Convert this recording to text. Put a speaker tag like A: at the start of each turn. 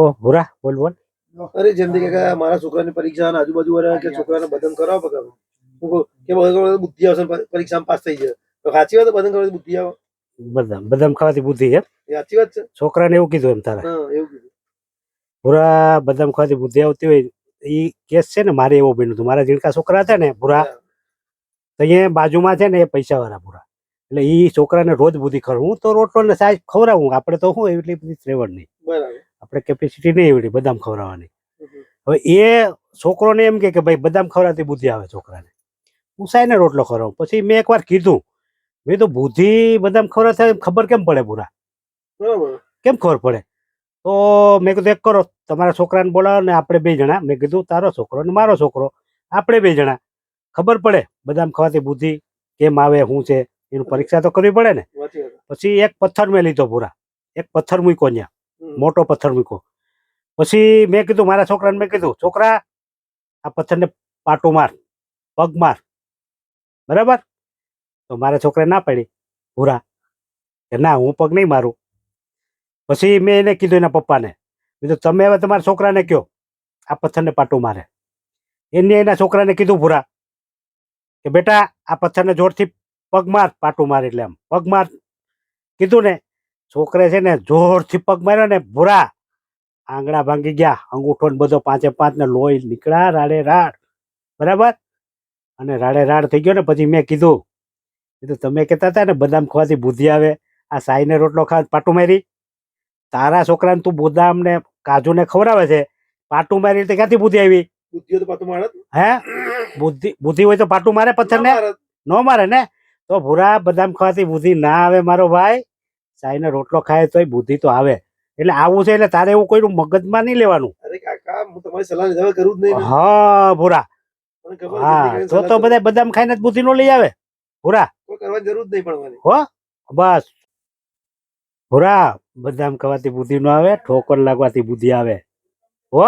A: ઓ ભૂરા બોલ બોલ.
B: અરે જેમ કે મારા છોકરાની પરીક્ષા આજુબાજુ વાળા કે છોકરાને બદન કરાવો પગાર. હું કે બુદ્ધિ આવશે પરીક્ષામાં પાસ થઈ જાય. તો સાચી વાત બદન કરવાથી બુદ્ધિ આવે.
A: બદામ બદામ ખાવાથી બુદ્ધિ એમ?
B: એ સાચી વાત છે.
A: છોકરાને એવું કીધું એમ તારે?
B: એવું કીધું.
A: ભૂરા બદામ ખાવાથી બુદ્ધિ આવતી હોય એ કેસ છે ને મારે એવો બન્યું હતું. મારા જીણકા છોકરા હતા ને ભૂરા તો અહીંયા બાજુમાં છે ને એ પૈસાવાળા ભૂરા એટલે એ છોકરાને રોજ બુદ્ધિ ખબર હું તો રોટલો ને સાહેબ ખવડાવું. આપણે તો હું એટલી બધી શ્રેવડ નહીં
B: બરાબર.
A: આપણે કેપેસિટી નહીં એવડી બદામ ખવડાવવાની. હવે એ છોકરોને એમ કે કે ભાઈ બદામ ખવડાવતી બુદ્ધિ આવે છોકરાને. ઉસાઈને રોટલો ખવડાવું. પછી મેં એકવાર કીધું. મેં તો બુદ્ધિ બદામ ખવડાવતા ખબર કેમ પડે પૂરા
B: બરાબર.
A: કેમ ખબર પડે? તો મેં કીધું એક કરો તમારા છોકરાને બોલાવો ને આપણે બે જણા. મેં કીધું તારો છોકરો ને મારો છોકરો આપણે બે જણા. ખબર પડે બદામ ખવાતી બુદ્ધિ કેમ આવે શું છે એનું પરીક્ષા તો કરવી પડે ને. પછી એક પથ્થર મેં લીધો પૂરા એક પથ્થર મૂક્યો ત્યાં. મોટો પથ્થર મૂક્યો. પછી મેં કીધું, મારા છોકરાને મેં કીધું, છોકરા, આ પથ્થરને પાટું માર, પગ માર. બરાબર? તો મારા છોકરાએ ના પાડી. ભૂરા, કે ના, હું પગ નહીં મારું. પછી મેં એને કીધું એના પપ્પાને કીધું, તમે હવે તમારા છોકરાને કહો, આ પથ્થરને પાટું મારે. એને એના છોકરાને કીધું, ભૂરા, કે બેટા, આ પથ્થરને જોરથી પગ માર, પાટું માર એટલે આમ પગ માર. કીધું ને છોકરે છે ને જોરથી પગ માર્યો ને ભૂરા. આંગળા ભાંગી ગયા અંગૂઠો ને બધો પાંચે પાંચ ને લોહી નીકળ્યા રાડે રાડ. બરાબર? અને રાડે રાડ થઈ ગયો ને પછી મેં કીધું કીધું તમે કહેતા હતા ને બદામ ખવાથી બુદ્ધિ આવે. આ સાઈને રોટલો ખા પાટું મારી. તારા છોકરાને તું બદામ ને કાજુ ને ખવડાવે છે. પાટું મારી રીતે ક્યાંથી બુદ્ધિ આવી?
B: બુદ્ધિઓ તો પાટું મારે
A: હે? બુદ્ધિ બુદ્ધિ હોય તો પાટું મારે પથ્થર ને
B: ન મારે
A: ને? તો ભૂરા બદામ ખાવાથી બુદ્ધિ ના આવે મારો ભાઈ. સાઈને રોટલો ખાય તોય બુદ્ધિ તો આવે. એટલે આવું છે એટલે તારે એવું કોઈનું મગજમાં નહીં લેવાનું.
B: અરે કાકા હું તમારી સલાહ વગર કરું જ નહીં.
A: હા ભૂરા. હા તો તો બધા બદામ ખાઈને જ બુદ્ધિ નો લઈ આવે. ભૂરા.
B: કોઈ કરવાની જરૂર જ નહીં પડવાની.
A: હો બસ. ભૂરા બદામ ખાવાથી બુદ્ધિ નો આવે ઠોકર લાગવાથી બુદ્ધિ આવે. હો.